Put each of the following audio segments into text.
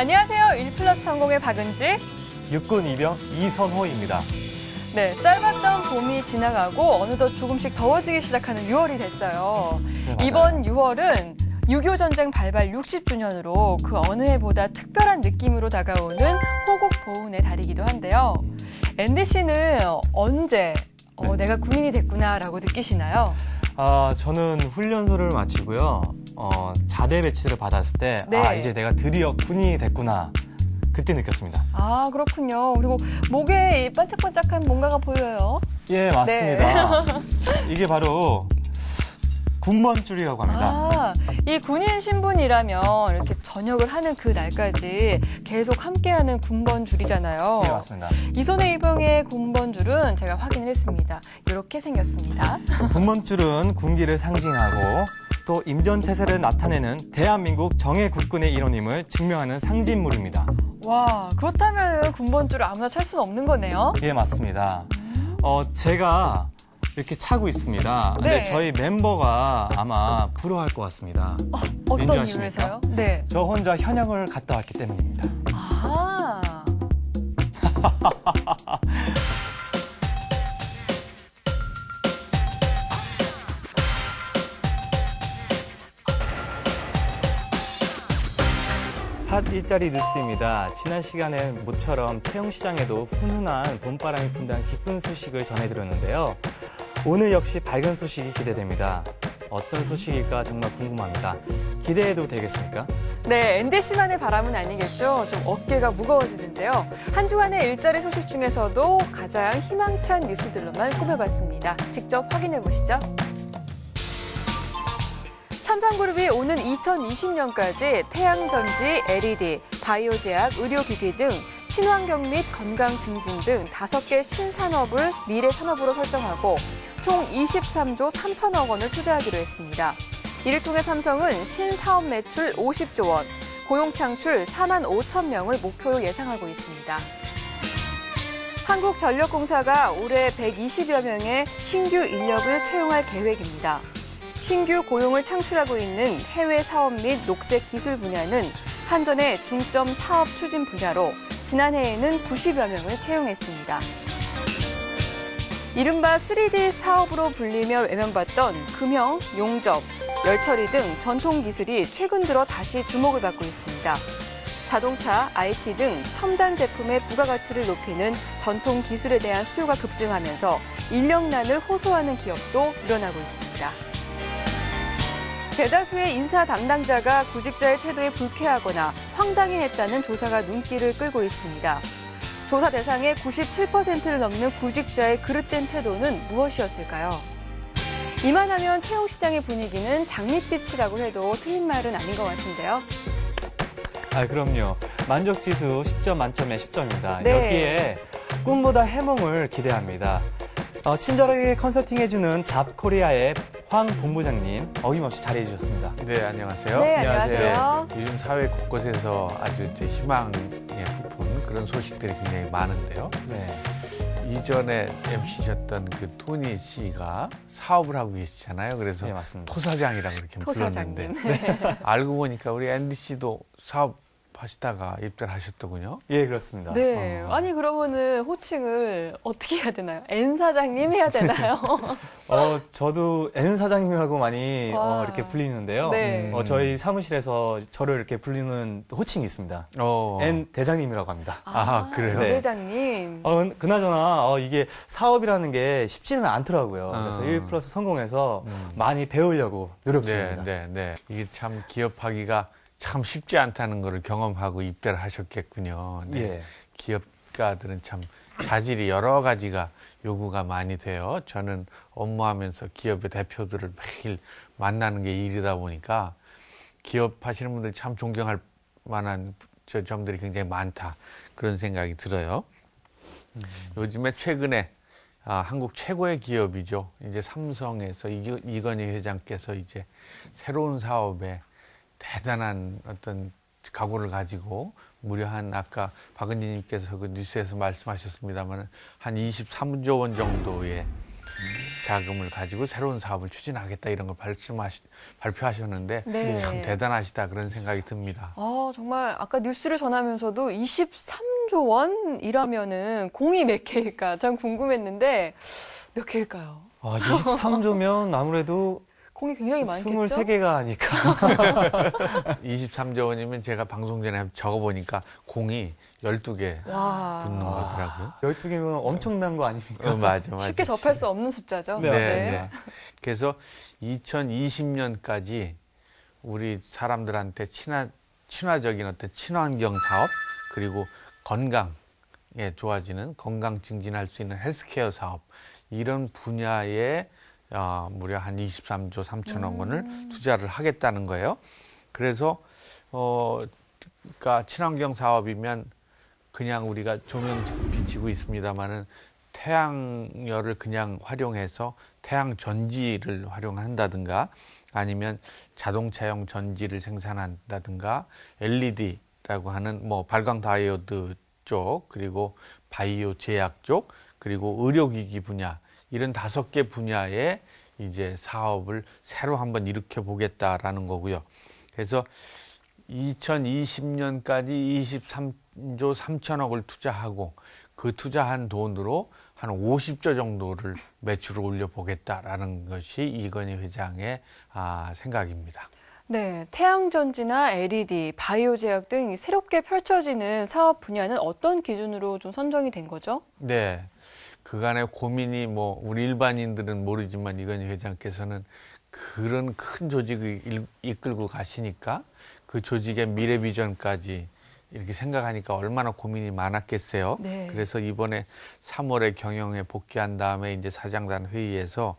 안녕하세요. 1 플러스 성공의 박은지. 육군 이병 이선호입니다. 네, 짧았던 봄이 지나가고 어느덧 조금씩 더워지기 시작하는 6월이 됐어요. 네. 이번 6월은 6.25 전쟁 발발 60주년으로 그 어느 해보다 특별한 느낌으로 다가오는 호국 보훈의 달이기도 한데요. 앤디 씨는 언제 어, 네. 내가 군인이 됐구나라고 느끼시나요? 아, 저는 훈련소를 마치고요. 어, 자대 배치를 받았을 때, 네. 아, 이제 내가 드디어 군인이 됐구나. 그때 느꼈습니다. 아, 그렇군요. 그리고 목에 이 반짝반짝한 뭔가가 보여요. 예, 맞습니다. 이게 바로 군번줄이라고 합니다. 아, 이 군인 신분이라면 이렇게 전역을 하는 그 날까지 계속 함께하는 군번줄이잖아요. 예, 맞습니다. 이손의 이병의 군번줄은 제가 확인을 했습니다. 이렇게 생겼습니다. 군번줄은 군기를 상징하고 또 임전체세를 나타내는 대한민국 정예 국군의 일원임을 증명하는 상징물입니다. 와, 그렇다면 군번줄을 아무나 찰 수는 없는 거네요. 예, 맞습니다. 어, 제가 이렇게 차고 있습니다. 근데 네. 저희 멤버가 아마 부러워할 것 같습니다. 어떤 왠지? 이유에서요? 네. 저 혼자 현역을 갔다 왔기 때문입니다. 아, 핫 일자리 뉴스입니다. 지난 시간에 모처럼 채용 시장에도 훈훈한 봄바람이 분다는 기쁜 소식을 전해드렸는데요. 오늘 역시 밝은 소식이 기대됩니다. 어떤 소식일까 정말 궁금합니다. 기대해도 되겠습니까? 네, 씨만의 바람은 아니겠죠. 좀 어깨가 무거워지는데요. 한 주간의 일자리 소식 중에서도 가장 희망찬 뉴스들로만 꾸며봤습니다. 직접 확인해 보시죠. 삼성그룹이 오는 2020년까지 태양전지, LED, 바이오제약, 의료기기 등 친환경 및 건강 증진 등 다섯 개 신산업을 미래 산업으로 설정하고 총 23조 3천억 원을 투자하기로 했습니다. 이를 통해 삼성은 신사업 매출 50조 원, 고용 창출 4만 5천 명을 목표로 예상하고 있습니다. 한국전력공사가 올해 120여 명의 신규 인력을 채용할 계획입니다. 신규 고용을 창출하고 있는 해외 사업 및 녹색 기술 분야는 한전의 중점 사업 추진 분야로 지난해에는 90여 명을 채용했습니다. 이른바 3D 사업으로 불리며 외면받던 금형, 용접, 열처리 등 전통 기술이 최근 들어 다시 주목을 받고 있습니다. 자동차, IT 등 첨단 제품의 부가가치를 높이는 전통 기술에 대한 수요가 급증하면서 인력난을 호소하는 기업도 늘어나고 있습니다. 대다수의 인사 담당자가 구직자의 태도에 불쾌하거나 황당해했다는 조사가 눈길을 끌고 있습니다. 조사 대상의 97%를 넘는 구직자의 그릇된 태도는 무엇이었을까요? 이만하면 채용 시장의 분위기는 장밋빛이라고 해도 틀린 말은 아닌 것 같은데요. 아, 그럼요. 만족 지수 10점 만점에 10점입니다. 네. 여기에 꿈보다 해몽을 기대합니다. 어, 친절하게 컨설팅해주는 잡코리아의 황 본부장님 어김없이 잘해주셨습니다. 네, 안녕하세요. 네, 안녕하세요. 안녕하세요. 요즘 사회 곳곳에서 아주 이제 부푼 그런 소식들이 굉장히 많은데요. 네. 이전에 MC셨던 그 토니 씨가 사업을 하고 계시잖아요. 그래서 네, 맞습니다. 토사장이라고 이렇게 불렀는데 토사장님. 알고 보니까 우리 앤디 씨도 사업 하시다가 입대를 하셨더군요. 예, 그렇습니다. 네. 어. 아니, 그러면은 호칭을 어떻게 해야 되나요? N 사장님 해야 되나요? 어, 저도 N 사장님이라고 많이 와. 어, 이렇게 불리는데요. 네. 어, 저희 사무실에서 저를 이렇게 불리는 호칭이 있습니다. 어. N 대장님이라고 합니다. 아, 그래요? 네. 대장님. 어, 그나저나 어, 이게 사업이라는 게 쉽지는 않더라고요. 그래서 어. 1 플러스 성공해서 음. 많이 배우려고 노력 네, 중입니다. 네, 네. 이게 참 기업하기가 참 쉽지 않다는 것을 경험하고 입대를 하셨겠군요. 네. 예. 기업가들은 참 자질이 여러 가지가 요구가 많이 돼요. 저는 업무하면서 기업의 대표들을 매일 만나는 게 일이다 보니까 기업 하시는 분들 참 존경할 만한 저 점들이 굉장히 많다. 그런 생각이 들어요. 요즘에 최근에 아, 한국 최고의 기업이죠. 이제 삼성에서 이- 이건희 회장께서 이제 새로운 사업에 대단한 어떤 각오를 가지고 무려 한 아까 박은지님께서 그 뉴스에서 말씀하셨습니다만 한 23조 원 정도의 자금을 가지고 새로운 사업을 추진하겠다 이런 걸 말씀하시, 발표하셨는데 네. 참 대단하시다 그런 생각이 듭니다. 아, 정말 아까 뉴스를 전하면서도 23조 원이라면은 공이 몇 개일까 참 궁금했는데 몇 개일까요? 아, 23조면 아무래도 공이 굉장히 많겠죠? 23개가 아닐까. 23조 원이면 제가 방송 전에 적어보니까 공이 12개 와. 붙는 거더라고요. 12개면 엄청난 거 아닙니까? 어, 맞아, 맞아. 쉽게 접할 수 없는 숫자죠. 네, 네. 그래서 2020년까지 우리 사람들한테 친화, 친화적인 어떤 친환경 사업 그리고 건강에 좋아지는 건강 증진할 수 있는 헬스케어 사업 이런 분야에 어, 무려 한 23조 3천억 원을 투자를 하겠다는 거예요. 그래서 어, 그러니까 친환경 사업이면 그냥 우리가 조명 비치고 있습니다만은 태양열을 그냥 활용해서 태양 전지를 활용한다든가 아니면 자동차용 전지를 생산한다든가 LED라고 하는 뭐 발광 다이오드 쪽 그리고 바이오 제약 쪽 그리고 의료기기 분야 이런 다섯 개 분야에 이제 사업을 새로 한번 일으켜 보겠다라는 거고요. 그래서 2020년까지 23조 3천억을 투자하고 그 투자한 돈으로 한 50조 정도를 매출을 올려보겠다라는 것이 이건희 회장의 아, 생각입니다. 네, 태양전지나 LED, 바이오 제약 등 새롭게 펼쳐지는 사업 분야는 어떤 기준으로 좀 선정이 된 거죠? 네. 그간의 고민이 뭐 우리 일반인들은 모르지만 이건희 회장께서는 그런 큰 조직을 일- 이끌고 가시니까 그 조직의 미래 비전까지 이렇게 생각하니까 얼마나 고민이 많았겠어요. 네. 그래서 이번에 3월에 경영에 복귀한 다음에 이제 사장단 회의에서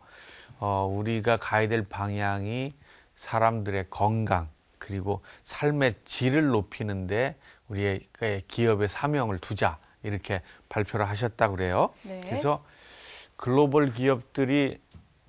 어, 우리가 가야 될 방향이 사람들의 건강 그리고 삶의 질을 높이는데 우리의 그 기업의 사명을 두자 이렇게 발표를 하셨다고 그래요. 네. 그래서 글로벌 기업들이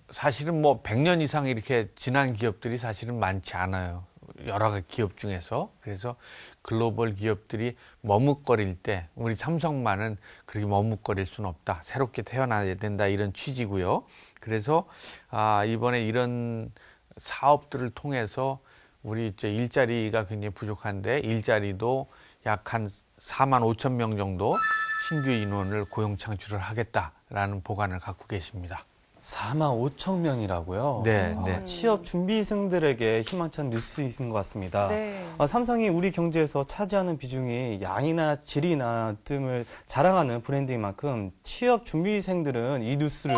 사실은 뭐 100년 이상 이렇게 지난 기업들이 사실은 많지 않아요. 여러 가지 기업 중에서. 그래서 글로벌 기업들이 머뭇거릴 때 우리 삼성만은 그렇게 머뭇거릴 수는 없다. 새롭게 태어나야 된다. 이런 취지고요. 그래서 아, 이번에 이런 사업들을 통해서 우리 이제 일자리가 굉장히 부족한데 일자리도 약 한 4만 5천 명 정도 신규 인원을 고용 창출을 하겠다라는 보관을 갖고 계십니다. 4만 5천 명이라고요? 네, 아, 네. 취업 준비생들에게 희망찬 뉴스이신 것 같습니다. 네. 아, 삼성이 우리 경제에서 차지하는 비중이 양이나 질이나 등을 자랑하는 브랜드인 만큼 취업 준비생들은 이 뉴스를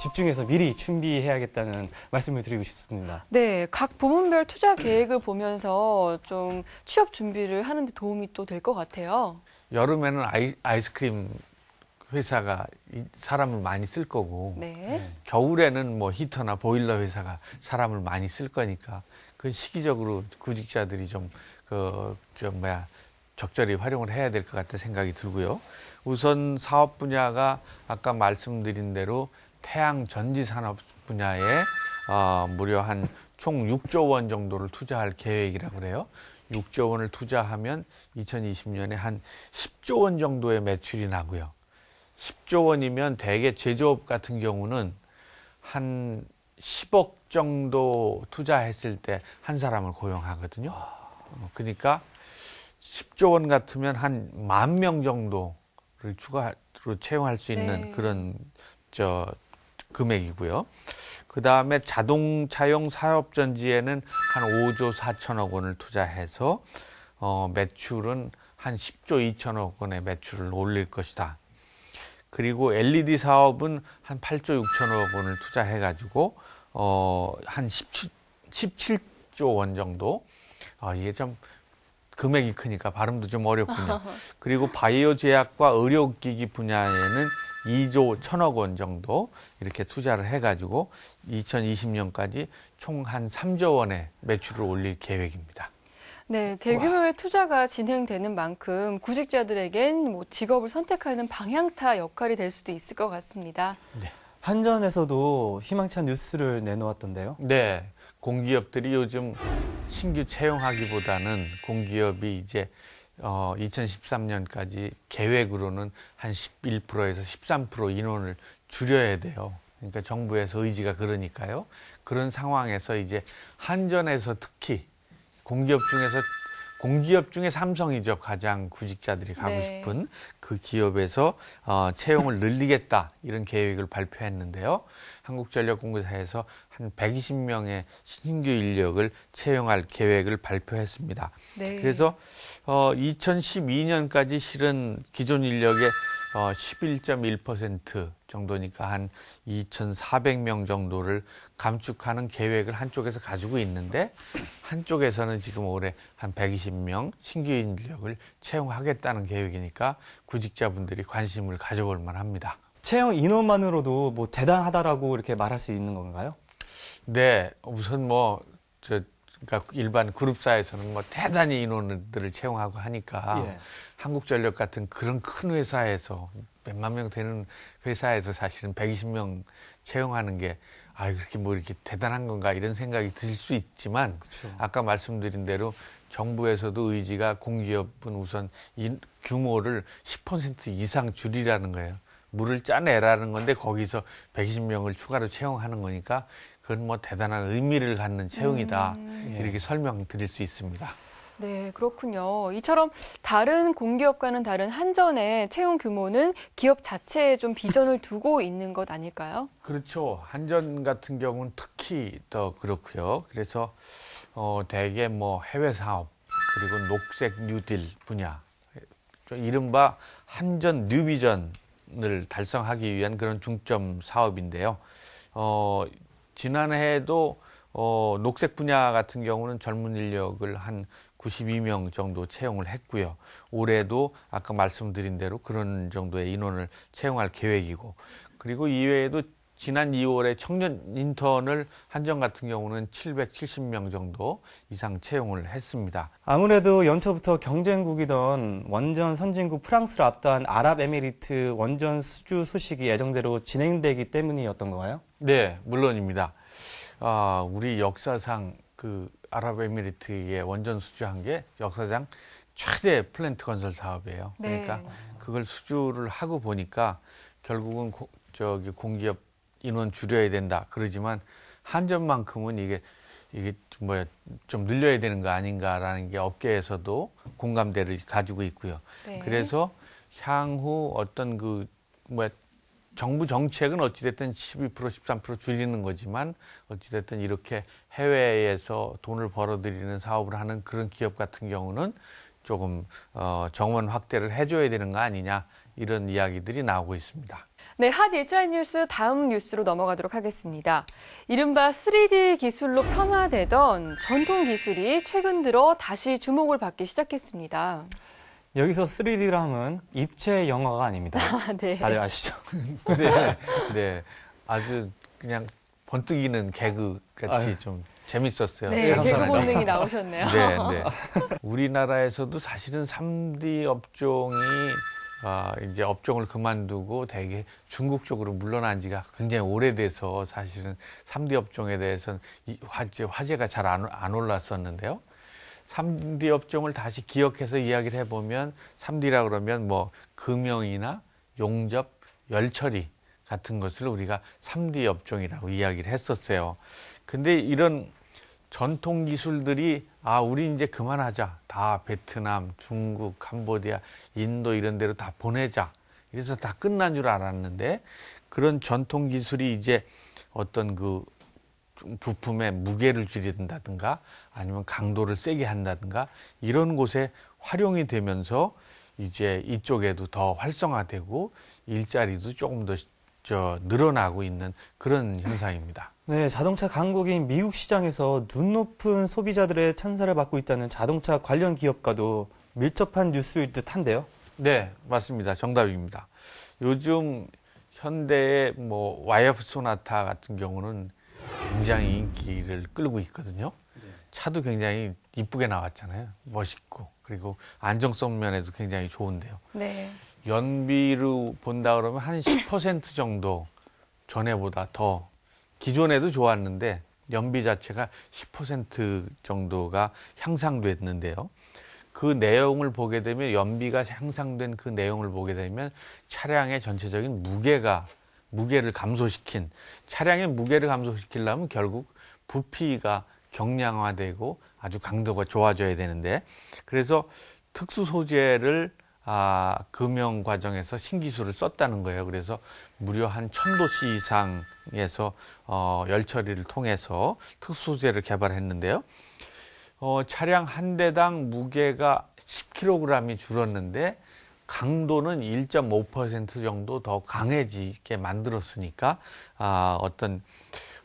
집중해서 미리 준비해야겠다는 말씀을 드리고 싶습니다. 네, 각 부문별 투자 계획을 보면서 좀 취업 준비를 하는데 도움이 또 될 것 같아요. 여름에는 아이, 아이스크림 회사가 이 사람을 많이 쓸 거고 네. 겨울에는 뭐 히터나 보일러 회사가 사람을 많이 쓸 거니까 그 시기적으로 구직자들이 좀그좀 뭐야 적절히 활용을 해야 될 것 같다 생각이 들고요. 우선 사업 분야가 아까 말씀드린 대로 태양 전지 산업 분야에 어, 무려 한 총 6조 원 정도를 투자할 계획이라고 그래요. 6조 원을 투자하면 2020년에 한 10조 원 정도의 매출이 나고요. 10조 원이면 대개 제조업 같은 경우는 한 10억 정도 투자했을 때 한 사람을 고용하거든요. 어, 그러니까 10조 원 같으면 한 만 명 정도를 추가로 채용할 수 있는 네. 그런 저 금액이고요. 그 다음에 자동차용 사업전지에는 한 5조 4천억 원을 투자해서 어, 매출은 한 10조 2천억 원의 매출을 올릴 것이다. 그리고 LED 사업은 한 8조 6천억 원을 투자해 가지고 어, 한 17, 17조 원 정도. 어, 이게 좀 금액이 크니까 발음도 좀 어렵군요. 그리고 바이오 제약과 의료 기기 분야에는 2조 1천억 원 정도 이렇게 투자를 해 가지고 2020년까지 총 한 3조 원의 매출을 올릴 계획입니다. 네, 대규모의 투자가 진행되는 만큼 구직자들에겐 뭐 직업을 선택하는 방향타 역할이 될 수도 있을 것 같습니다. 한전에서도 희망찬 뉴스를 내놓았던데요. 네, 공기업들이 요즘 신규 채용하기보다는 공기업이 이제 어, 2013년까지 계획으로는 한 11%에서 13% 인원을 줄여야 돼요. 그러니까 정부에서 의지가 그러니까요. 그런 상황에서 이제 한전에서 특히 공기업 중에서 공기업 중에 삼성이죠. 가장 구직자들이 가고 네. 싶은 그 기업에서 어, 채용을 늘리겠다 이런 계획을 발표했는데요. 한국전력공사에서 한 120명의 신규 인력을 채용할 계획을 발표했습니다. 네. 그래서 어 2012년까지 실은 기존 인력의 어 11.1% 정도니까 한 2,400명 정도를 감축하는 계획을 한쪽에서 가지고 있는데 한쪽에서는 지금 올해 한 120명 신규 인력을 채용하겠다는 계획이니까 구직자분들이 관심을 가져볼 만합니다. 채용 인원만으로도 뭐 대단하다라고 이렇게 말할 수 있는 건가요? 네, 우선 뭐, 저, 그러니까 일반 그룹사에서는 뭐 대단히 인원들을 채용하고 하니까 예. 한국전력 같은 그런 큰 회사에서 몇만 명 되는 회사에서 사실은 120명 채용하는 게 아, 그렇게 뭐 이렇게 대단한 건가 이런 생각이 들수 있지만 그렇죠. 아까 말씀드린 대로 정부에서도 의지가 공기업은 우선 이 규모를 10% 이상 줄이라는 거예요. 물을 짜내라는 건데 거기서 120명을 추가로 채용하는 거니까 그건 뭐 대단한 의미를 갖는 채용이다. 음. 예. 이렇게 설명드릴 수 있습니다. 네, 그렇군요. 이처럼 다른 공기업과는 다른 한전의 채용 규모는 기업 자체에 좀 비전을 두고 있는 것 아닐까요? 그렇죠. 한전 같은 경우는 특히 더 그렇고요. 그래서 어 대개 뭐 해외 사업 그리고 녹색 뉴딜 분야 좀 이른바 한전 뉴비전을 달성하기 위한 그런 중점 사업인데요. 어 지난해에도 어 녹색 분야 같은 경우는 젊은 인력을 한 92명 정도 채용을 했고요. 올해도 아까 말씀드린 대로 그런 정도의 인원을 채용할 계획이고 그리고 이외에도 지난 2월에 청년 인턴을 한정 같은 경우는 770명 정도 이상 채용을 했습니다. 아무래도 연초부터 경쟁국이던 원전 선진국 프랑스를 앞둔 아랍에미리트 원전 수주 소식이 예정대로 진행되기 때문이었던 건가요? 네, 물론입니다. 아, 우리 역사상 그 아랍에미리트에 원전 수주한 게 역사상 최대 플랜트 건설 사업이에요. 그러니까 네. 그걸 수주를 하고 보니까 결국은 고- 저기 공기업 인원 줄여야 된다. 그러지만 한전만큼은 이게 이게 좀 뭐야 좀 늘려야 되는 거 아닌가라는 게 업계에서도 공감대를 가지고 있고요. 네. 그래서 향후 어떤 그 뭐야 정부 정책은 어찌됐든 12% 13% 줄이는 거지만 어찌됐든 이렇게 해외에서 돈을 벌어들이는 사업을 하는 그런 기업 같은 경우는 조금 어, 정원 확대를 해줘야 되는 거 아니냐 이런 이야기들이 나오고 있습니다. 네, 핫 일자리 뉴스 다음 뉴스로 넘어가도록 하겠습니다. 이른바 3D 기술로 폄하되던 전통 기술이 최근 들어 다시 주목을 받기 시작했습니다. 여기서 3D라 함은 입체 영화가 아닙니다. 아, 네. 다들 아시죠? 네, 네, 아주 그냥 번뜩이는 개그 같이 아유. 좀 재밌었어요. 네, 개그 감사합니다. 본능이 나오셨네요. 네, 네. 우리나라에서도 사실은 3D 업종이 아, 이제 업종을 그만두고 대개 중국 쪽으로 물러난 지가 굉장히 오래돼서 사실은 3D 업종에 대해서는 이 화제, 화제가 잘 안 안 올랐었는데요. 3D 업종을 다시 기억해서 이야기를 해보면 3D라 그러면 뭐 금형이나 용접, 열처리 같은 것을 우리가 3D 업종이라고 이야기를 했었어요. 근데 이런 전통 기술들이 아 우리 이제 그만하자 다 베트남, 중국, 캄보디아, 인도 이런 데로 다 보내자 이래서 다 끝난 줄 알았는데 그런 전통 기술이 이제 어떤 그 좀 부품의 무게를 줄인다든가 아니면 강도를 세게 한다든가 이런 곳에 활용이 되면서 이제 이쪽에도 더 활성화되고 일자리도 조금 더 저 늘어나고 있는 그런 현상입니다. 네, 자동차 강국인 미국 시장에서 눈 높은 소비자들의 찬사를 받고 있다는 자동차 관련 기업과도 밀접한 뉴스일 듯한데요. 네, 맞습니다. 정답입니다. 요즘 현대의 뭐 와이프 소나타 같은 경우는 굉장히 인기를 끌고 있거든요. 차도 굉장히 이쁘게 나왔잖아요. 멋있고 그리고 안정성 면에서 굉장히 좋은데요. 네. 연비로 본다 그러면 한 10% 정도 전에보다 더 기존에도 좋았는데 연비 자체가 10% 정도가 향상됐는데요. 그 내용을 보게 되면 연비가 향상된 그 내용을 보게 되면 차량의 전체적인 무게가 무게를 감소시킨 차량의 무게를 감소시키려면 결국 부피가 경량화되고 아주 강도가 좋아져야 되는데 그래서 특수 소재를 아, 금형 과정에서 신기술을 썼다는 거예요. 그래서 무려 한 천도씨 이상에서 어, 열 처리를 통해서 특수 소재를 개발했는데요. 어, 차량 한 대당 무게가 10kg이 줄었는데 강도는 1.5% 정도 더 강해지게 만들었으니까 아, 어떤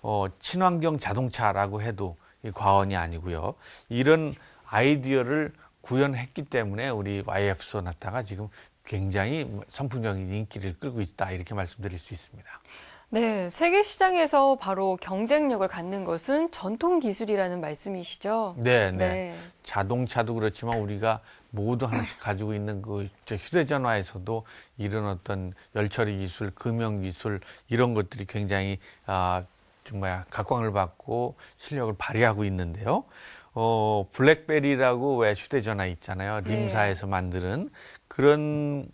어, 친환경 자동차라고 해도 이 과언이 아니고요. 이런 아이디어를 구현했기 때문에 우리 YF 소나타가 지금 굉장히 선풍적인 인기를 끌고 있다 이렇게 말씀드릴 수 있습니다. 네, 세계 시장에서 바로 경쟁력을 갖는 것은 전통 기술이라는 말씀이시죠? 네, 네. 자동차도 그렇지만 우리가 모두 하나씩 가지고 있는 그 휴대전화에서도 이런 어떤 열처리 기술, 금형 기술 이런 것들이 굉장히 아 정말 각광을 받고 실력을 발휘하고 있는데요. 어 블랙베리라고 왜 휴대전화 있잖아요. 네. 림사에서 만드는 그런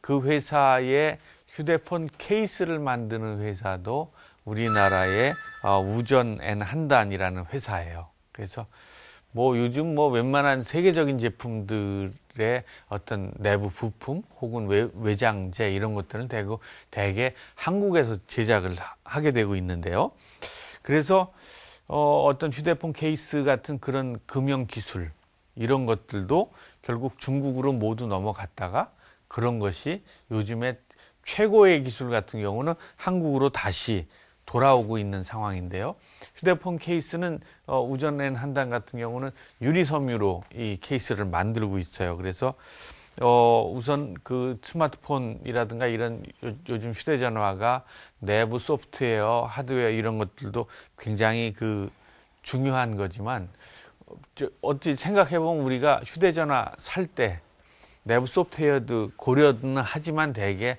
그 회사의 휴대폰 케이스를 만드는 회사도 우리나라의 어, 우전 앤 한단이라는 회사예요. 그래서 뭐 요즘 뭐 웬만한 세계적인 제품들의 어떤 내부 부품 혹은 외, 외장재 이런 것들은 대고 대개 한국에서 제작을 하- 하게 되고 있는데요. 그래서 어, 어떤 휴대폰 케이스 같은 그런 금형 기술 이런 것들도 결국 중국으로 모두 넘어갔다가 그런 것이 요즘에 최고의 기술 같은 경우는 한국으로 다시 돌아오고 있는 상황인데요. 휴대폰 케이스는 어, 우전엔 한단 같은 경우는 유리섬유로 이 케이스를 만들고 있어요. 그래서 어, 우선 그 스마트폰이라든가 이런 요, 요즘 휴대전화가 내부 소프트웨어, 하드웨어 이런 것들도 굉장히 그 중요한 거지만 어찌 생각해보면 우리가 휴대전화 살 때 내부 소프트웨어도 고려는 하지만 대개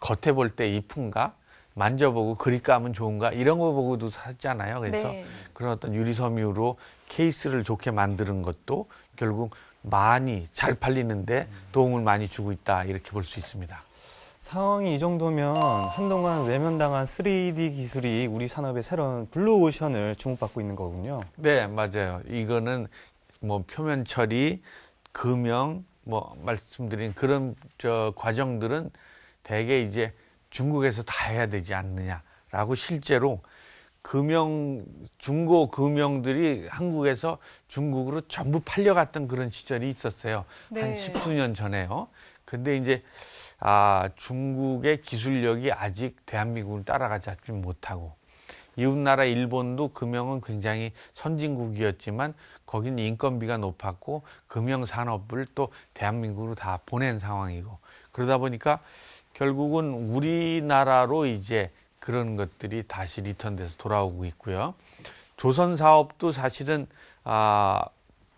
겉에 볼 때 이쁜가 만져보고 그립 감은 좋은가 이런 거 보고도 샀잖아요. 그래서 네. 그런 어떤 유리섬유로 케이스를 좋게 만드는 것도 결국 많이 잘 팔리는데 도움을 많이 주고 있다 이렇게 볼 수 있습니다. 상황이 이 정도면 한동안 외면당한 3D 기술이 우리 산업의 새로운 블루오션을 주목받고 있는 거군요. 네, 맞아요. 이거는 뭐 표면 처리, 금형, 뭐 말씀드린 그런 저 과정들은 대개 이제 중국에서 다 해야 되지 않느냐라고 실제로 금형 중고 금형들이 한국에서 중국으로 전부 팔려갔던 그런 시절이 있었어요. 한 네. 십수년 전에요. 근데 이제 아 중국의 기술력이 아직 대한민국을 따라가지 못하고 이웃나라 일본도 금형은 굉장히 선진국이었지만 거기는 인건비가 높았고 금형 산업을 또 대한민국으로 다 보낸 상황이고 그러다 보니까 결국은 우리나라로 이제 그런 것들이 다시 리턴돼서 돌아오고 있고요. 조선 사업도 사실은 아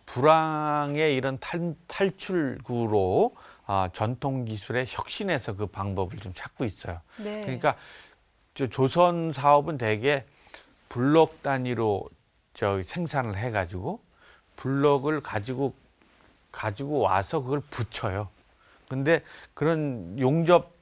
불황의 이런 탈, 탈출구로 아, 전통 기술에 혁신해서 그 방법을 좀 찾고 있어요. 네. 그러니까 저 조선 사업은 대개 블록 단위로 저 생산을 해가지고 블록을 가지고 가지고 와서 그걸 붙여요. 근데 그런 용접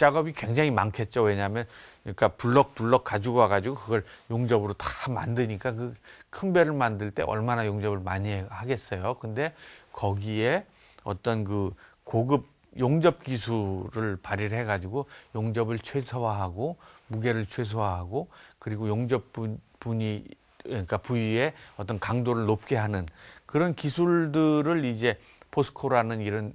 작업이 굉장히 많겠죠. 왜냐하면 그러니까 블럭 블럭 가지고 와가지고 그걸 용접으로 다 만드니까 그 큰 배를 만들 때 얼마나 용접을 많이 하겠어요. 근데 거기에 어떤 그 고급 용접 기술을 발휘를 해가지고 용접을 최소화하고 무게를 최소화하고 그리고 용접 분, 분이 그러니까 부위의 어떤 강도를 높게 하는 그런 기술들을 이제 포스코라는 이런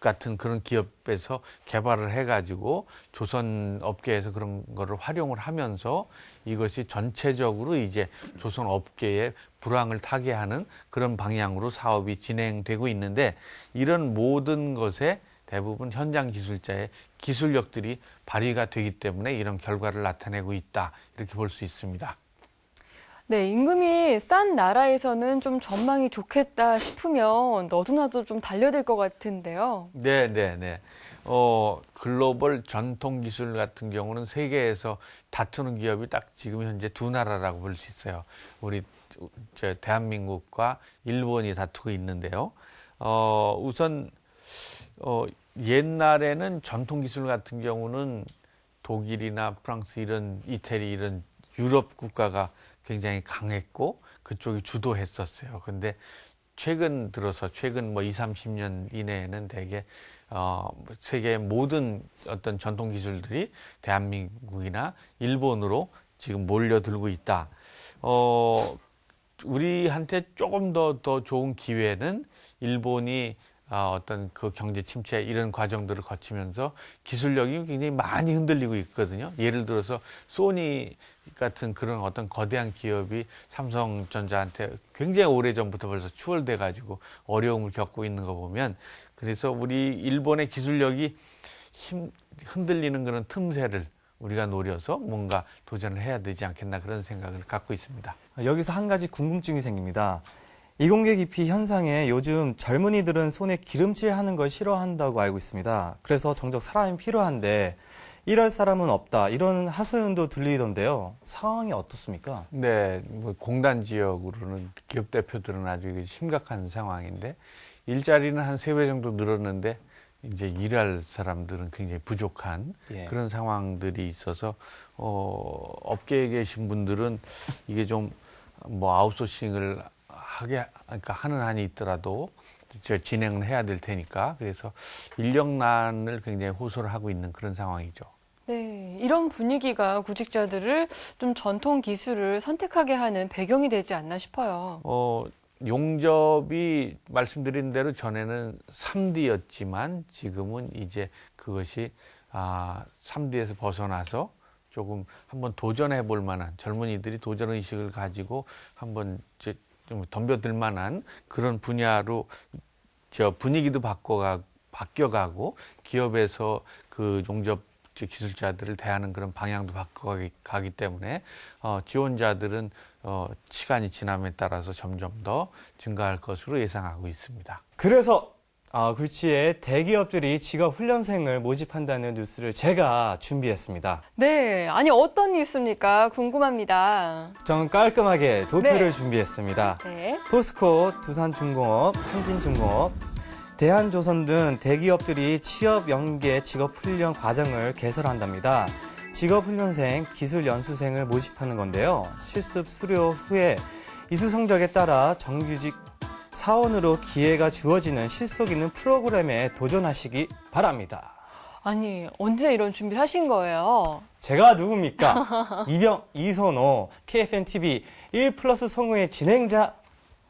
같은 그런 기업에서 개발을 해가지고 조선 업계에서 그런 거를 활용을 하면서 이것이 전체적으로 이제 조선 업계의 불황을 타개하는 그런 방향으로 사업이 진행되고 있는데 이런 모든 것에 대부분 현장 기술자의 기술력들이 발휘가 되기 때문에 이런 결과를 나타내고 있다 이렇게 볼 수 있습니다. 네, 임금이 싼 나라에서는 좀 전망이 좋겠다 싶으면 너도나도 좀 달려들 것 같은데요. 네, 네, 네. 어, 글로벌 전통 기술 같은 경우는 세계에서 다투는 기업이 딱 지금 현재 두 나라라고 볼 수 있어요. 우리 저 대한민국과 일본이 다투고 있는데요. 어, 우선 어, 옛날에는 전통 기술 같은 경우는 독일이나 프랑스 이런 이태리 이런 유럽 국가가 굉장히 강했고 그쪽이 주도했었어요. 근데 최근 들어서 최근 뭐 2, 30년 이내에는 대개 어 세계 모든 어떤 전통 기술들이 대한민국이나 일본으로 지금 몰려들고 있다. 어 우리한테 조금 더 더 좋은 기회는 일본이 아, 어떤 그 경제 침체 이런 과정들을 거치면서 기술력이 굉장히 많이 흔들리고 있거든요. 예를 들어서 소니 같은 그런 어떤 거대한 기업이 삼성전자한테 굉장히 오래 전부터 벌써 추월돼 가지고 어려움을 겪고 있는 거 보면 그래서 우리 일본의 기술력이 힘 흔들리는 그런 틈새를 우리가 노려서 뭔가 도전을 해야 되지 않겠나 그런 생각을 갖고 있습니다. 여기서 한 가지 궁금증이 생깁니다. 이공계 기피 현상에 요즘 젊은이들은 손에 기름칠 하는 걸 싫어한다고 알고 있습니다. 그래서 정작 사람이 필요한데 일할 사람은 없다. 이런 하소연도 들리던데요. 상황이 어떻습니까? 네, 뭐 공단 지역으로는 기업 대표들은 아주 심각한 상황인데 일자리는 한 세 배 정도 늘었는데 이제 일할 사람들은 굉장히 부족한 예. 그런 상황들이 있어서 어, 업계에 계신 분들은 이게 좀 뭐 아웃소싱을 하게 그러니까 하는 한이 있더라도 저 진행을 해야 될 테니까 그래서 인력난을 굉장히 호소를 하고 있는 그런 상황이죠. 네, 이런 분위기가 구직자들을 좀 전통 기술을 선택하게 하는 배경이 되지 않나 싶어요. 어, 용접이 말씀드린 대로 전에는 3D였지만 지금은 이제 그것이 아, 3D에서 벗어나서 조금 한번 도전해 볼 만한 젊은이들이 도전 의식을 가지고 한번 좀 덤벼들 만한 그런 분야로 저 분위기도 바꿔가 바뀌어가고 기업에서 그 용접 저 기술자들을 대하는 그런 방향도 바꿔가기 가기 때문에 어, 지원자들은 어, 시간이 지남에 따라서 점점 더 증가할 것으로 예상하고 있습니다. 그래서 아, 굴치에 대기업들이 직업 훈련생을 모집한다는 뉴스를 제가 준비했습니다. 네, 아니 어떤 뉴스입니까? 궁금합니다. 저는 깔끔하게 도표를 네. 준비했습니다. 네. 포스코, 두산중공업, 한진중공업, 대한조선 등 대기업들이 취업 연계 직업 훈련 과정을 개설한답니다. 직업 훈련생, 기술 연수생을 모집하는 건데요. 실습 수료 후에 이수 성적에 따라 정규직 사원으로 기회가 주어지는 실속 있는 프로그램에 도전하시기 바랍니다. 아니 언제 이런 준비를 하신 거예요? 제가 누굽니까? 이병, 이선호, KFN-TV 1 플러스 성우의 진행자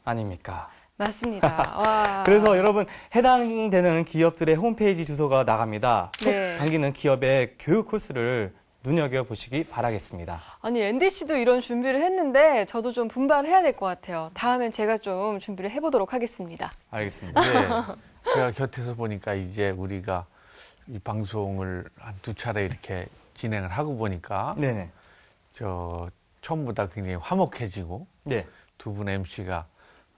아닙니까? 맞습니다. 와. 그래서 여러분 해당되는 기업들의 홈페이지 주소가 나갑니다. 푹 네. 당기는 기업의 교육 코스를 눈여겨 보시기 바라겠습니다. 아니 앤디 씨도 이런 준비를 했는데 저도 좀 분발해야 될 것 같아요. 다음엔 제가 좀 준비를 해보도록 하겠습니다. 알겠습니다. 네, 제가 곁에서 보니까 이제 우리가 이 방송을 한 두 차례 이렇게 진행을 하고 보니까 네네. 저 처음보다 굉장히 화목해지고 네. 두분 MC가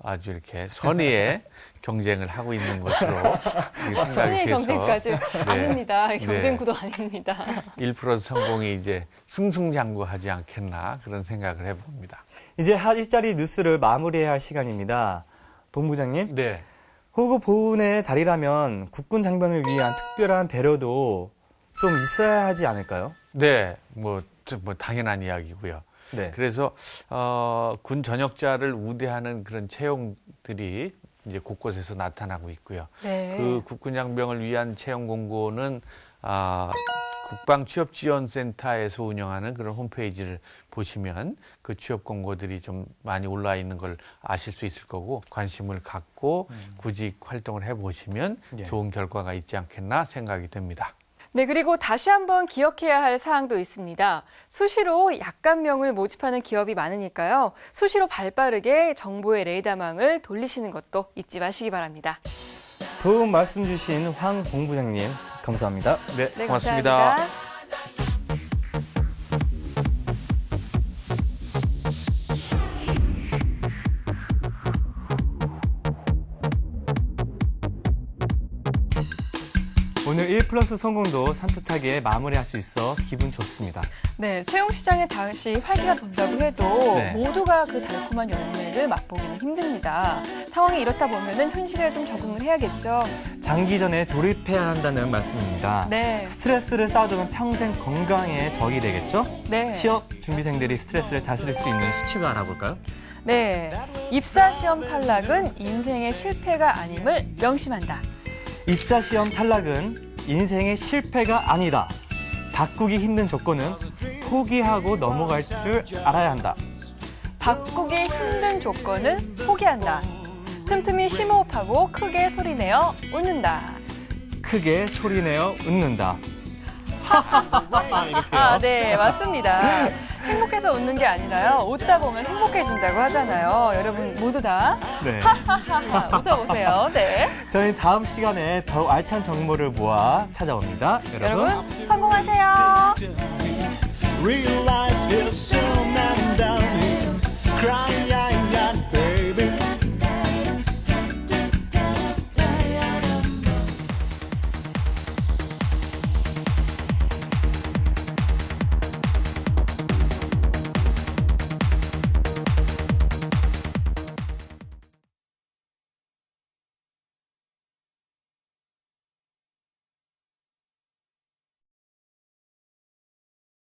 아주 이렇게 선의의 경쟁을 하고 있는 것으로 생각이 선의 돼서 경쟁까지 아닙니다. 네. 경쟁 구도 아닙니다. 1% 성공이 이제 승승장구하지 않겠나 그런 생각을 해봅니다. 이제 하 일자리 뉴스를 마무리해야 할 시간입니다. 본부장님, 네. 호구 보훈의 달이라면 국군 장병을 위한 특별한 배려도 좀 있어야 하지 않을까요? 네, 뭐, 저, 뭐 당연한 이야기고요. 네. 그래서 어, 군 전역자를 우대하는 그런 채용들이 이제 곳곳에서 나타나고 있고요. 네. 그 국군 장병을 위한 채용 공고는 아, 국방 취업 지원 센터에서 운영하는 그런 홈페이지를 보시면 그 취업 공고들이 좀 많이 올라 있는 걸 아실 수 있을 거고 관심을 갖고 구직 활동을 해 보시면 예. 좋은 결과가 있지 않겠나 생각이 됩니다. 네, 그리고 다시 한번 기억해야 할 사항도 있습니다. 수시로 약간명을 모집하는 기업이 많으니까요. 수시로 발빠르게 정보의 레이더망을 돌리시는 것도 잊지 마시기 바랍니다. 도움 말씀 주신 황 본부장님, 감사합니다. 네, 네, 고맙습니다. 감사합니다. 오늘 1 플러스 성공도 산뜻하게 마무리할 수 있어 기분 좋습니다. 네, 채용시장에 다시 활기가 돈다고 해도 네. 모두가 그 달콤한 열매를 맛보기는 힘듭니다. 상황이 이렇다 보면은 현실에 좀 적응을 해야겠죠. 장기전에 돌입해야 한다는 말씀입니다. 네. 스트레스를 쌓아두면 평생 건강에 적이 되겠죠? 네. 취업 준비생들이 스트레스를 다스릴 수 있는 수칙을 알아볼까요? 네. 입사 시험 탈락은 인생의 실패가 아님을 명심한다. 입사 시험 탈락은 인생의 실패가 아니다. 바꾸기 힘든 조건은 포기하고 넘어갈 줄 알아야 한다. 바꾸기 힘든 조건은 포기한다. 틈틈이 심호흡하고 크게 소리내어 웃는다. 크게 소리내어 웃는다. 아, 네, 맞습니다. 행복해서 웃는 게 아니라요. 웃다 보면 행복해진다고 하잖아요. 여러분 모두 다 네. 하하하 웃어보세요. 네. 저희 다음 시간에 더 알찬 정보를 모아 찾아옵니다. 여러분. 여러분 성공하세요. Real life is so man down here, crying.